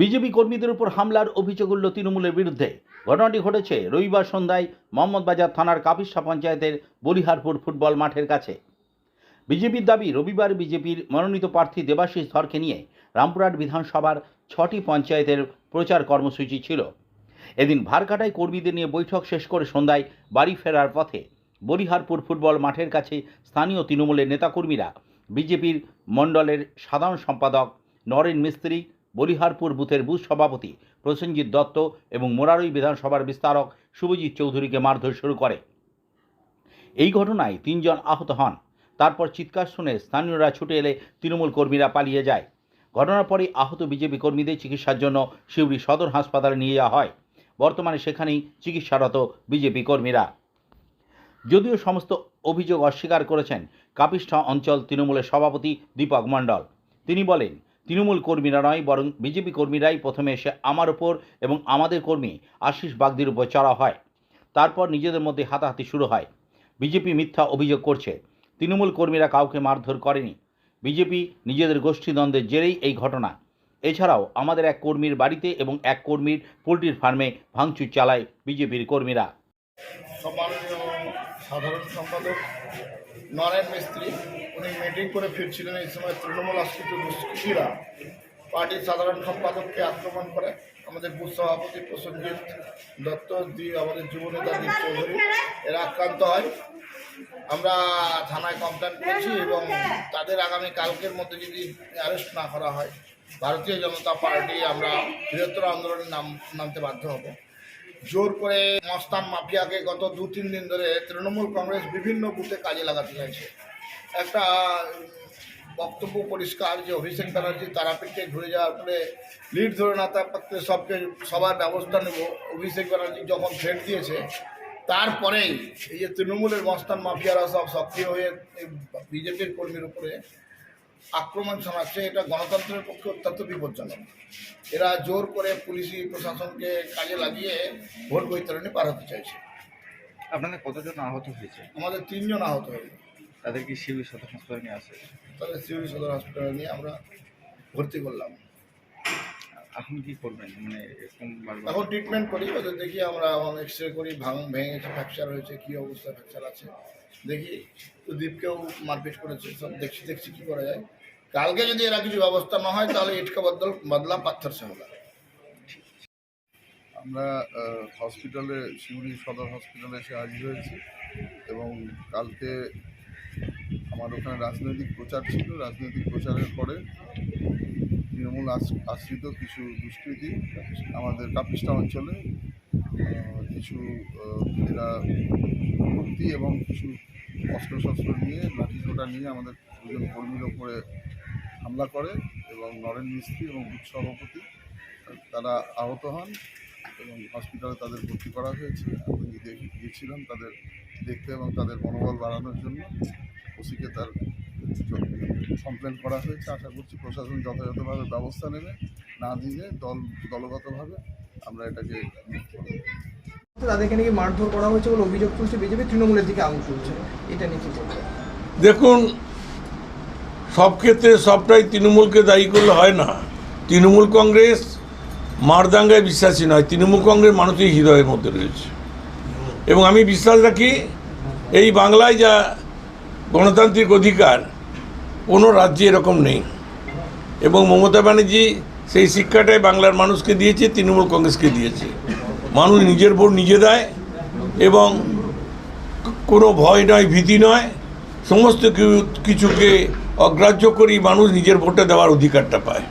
BJP কর্মীদের উপর হামলার অভিযোগ উঠল তৃণমূলের বিরুদ্ধে। ঘটনাটি ঘটেছে রবিবার সন্ধ্যায় মোহাম্মদবাজার থানার কাপিসা পঞ্চায়েতের বলিহারপুর ফুটবল মাঠের কাছে। বিজেপির দাবি, রবিবার বিজেপির মনোনীত প্রার্থী দেবাশিস ধরকে নিয়ে রামপুরহাট বিধানসভার ছটি পঞ্চায়েতের প্রচার কর্মসূচি ছিল। এদিন ভারকাটায় কর্মীদের নিয়ে বৈঠক শেষ করে সন্ধ্যায় বাড়ি ফেরার পথে বলিহারপুর ফুটবল মাঠের কাছে স্থানীয় তৃণমূলের নেতাকর্মীরা বিজেপির মণ্ডলের সাধারণ সম্পাদক নরেন মিস্ত্রি বলিহারপুর বুথের বুথ সভাপতি প্রসেনজিৎ দত্ত এবং মোরারই বিধানসভার বিস্তারক শুভজিৎ চৌধুরীকে মারধর শুরু করে। এই ঘটনায় তিনজন আহত হন। তারপর চিৎকার শুনে স্থানীয়রা ছুটে এলে তৃণমূল কর্মীরা পালিয়ে যায়। ঘটনার পরে আহত বিজেপি কর্মীদের চিকিৎসার জন্য শিউড়ি সদর হাসপাতালে নিয়ে যাওয়া হয়। বর্তমানে সেখানেই চিকিৎসারত বিজেপি কর্মীরা। যদিও সমস্ত অভিযোগ অস্বীকার করেছেন কাপিষ্ঠা অঞ্চল তৃণমূলের সভাপতি দীপক মণ্ডল। তিনি বলেন তৃণমূল কর্মীরা নয়, বরং বিজেপি কর্মীরাই প্রথমে এসে আমার ওপর এবং আমাদের কর্মী আশিস বাগদির উপর চড়া হয়। তারপর নিজেদের মধ্যে হাতাহাতি শুরু হয়। বিজেপি মিথ্যা অভিযোগ করছে। তৃণমূল কর্মীরা কাউকে মারধর করেনি। বিজেপি নিজেদের গোষ্ঠীদ্বন্দ্বের জেরেই এই ঘটনা। এছাড়াও আমাদের এক কর্মীর বাড়িতে এবং এক কর্মীর পোলট্রির ফার্মে ভাঙচুর চালায় বিজেপির কর্মীরা। সাধারণ সম্পাদক নরেন মিস্ত্রি, উনি মিটিং করে ফিরছিলেন এই সময় তৃণমূল আশ্রিত দুষ্কৃতীরা। পার্টির সাধারণ সম্পাদককে আক্রমণ করে। আমাদের বুথ সভাপতি প্রসেনজিৎ দত্ত, দি আমাদের যুব নেতা দীপ চৌধুরী, এরা আক্রান্ত হয়। আমরা থানায় কমপ্লেন করেছি এবং তাদের আগামী কালকের মধ্যে যদি অ্যারেস্ট না করা হয়, ভারতীয় জনতা পার্টি আমরা বৃহত্তর আন্দোলনে নাম, নামতে বাধ্য হব। জোর করে মস্তান মাফিয়াকে গত দু, তিন দিন ধরে তৃণমূল কংগ্রেস বিভিন্ন বুথে কাজে লাগাতে চাইছে। একটা বক্তব্য পরিষ্কার যে অভিষেক ব্যানার্জি তারাপীঠে ঘুরে যাওয়ার পরে লিড ধরে না থাকতে সবকে সবার ব্যবস্থা নেব। অভিষেক ব্যানার্জি যখন ফেট দিয়েছে, তারপরেই এই যে তৃণমূলের মস্তান মাফিয়ারা সব সক্রিয় হয়ে বিজেপির কর্মীর উপরে আক্রমণ শোনাচ্ছে এটা গণতন্ত্রের পক্ষে অত্যন্ত বিপজ্জনক। এরা জোর করে পুলিশি প্রশাসনকে কাজে লাগিয়ে ভোট বৈতরণে পার হতে চাইছে। আপনাদের কতজন আহত হয়েছে? আমাদের তিনজন আহত হয়েছে। তাদেরকে শিবির সদর হাসপাতালে নিয়ে আসে? তাদের সিউড়ি সদর হাসপাতালে নিয়ে আমরা ভর্তি করলাম। এখন কি করবেন? মানে এরকম এখন ট্রিটমেন্ট করি ওদের দেখি আমরা এক্স রে করি ভাঙ ভেঙেছে ফ্র্যাকচার হয়েছে কী অবস্থা ফ্র্যাকচার আছে। দেখি তো দীপকেও মারপিট করেছে সব দেখছি দেখছি কী করা যায়। কালকে যদি এরা কিছু ব্যবস্থা না হয় তাহলে ইটকা বদল বদলা পাথর সে আমরা হসপিটালে শিউড়ি সদর হসপিটালে এসে হাজির হয়েছি এবং কালকে আমার ওখানে রাজনৈতিক প্রচার ছিল। রাজনৈতিক প্রচারের পরে তৃণমূল আশ্রিত কিছু দুষ্কৃতী আমাদের কাপিস্টা অঞ্চলে কিছু এরা মূর্তি এবং কিছু অস্ত্রশস্ত্র নিয়ে, লাঠিসোঁটা নিয়ে আমাদের দুজন কর্মীর ওপরে হামলা করে এবং নরেন মিস্ত্রি এবং বুথ সভাপতি, তারা আহত হন এবং হসপিটালে তাদের ভর্তি করা হয়েছে। আমি গিয়েছিলাম তাদের দেখতে এবং তাদের মনোবল বাড়ানোর জন্য। ওসিকে তার কমপ্লেন করা হয়েছে আশা করছি প্রশাসন যথাযথভাবে ব্যবস্থা নেবে না দিলে দল দলগতভাবে আমরা এটাকে। তাদেরকে নাকি মারধর করা হয়েছে বলে অভিযোগ তুলছে বিজেপি? তৃণমূলের দিকে আঙুল তুলছে। এটা নিয়ে কি দেখুন সব ক্ষেত্রে সবটাই তৃণমূলকে দায়ী করলে হয় না। তৃণমূল কংগ্রেস মারদাঙ্গায় বিশ্বাসী নয় তৃণমূল কংগ্রেস মানুষের হৃদয়ের মধ্যে রয়েছে। এবং আমি বিশ্বাস রাখি এই বাংলায় যা গণতান্ত্রিক অধিকার কোনো রাজ্যে এরকম নেই। এবং মমতা ব্যানার্জি সেই শিক্ষাটাই বাংলার মানুষকে দিয়েছে, তৃণমূল কংগ্রেসকে দিয়েছে। মানুষ নিজের ভোট নিজে দেয় এবং কোনো ভয় নয়, ভীতি নয়। সমস্ত কিছু- কিছুকে অগ্রাহ্য করেই মানুষ নিজের ভোটে দেওয়ার অধিকারটা পায়।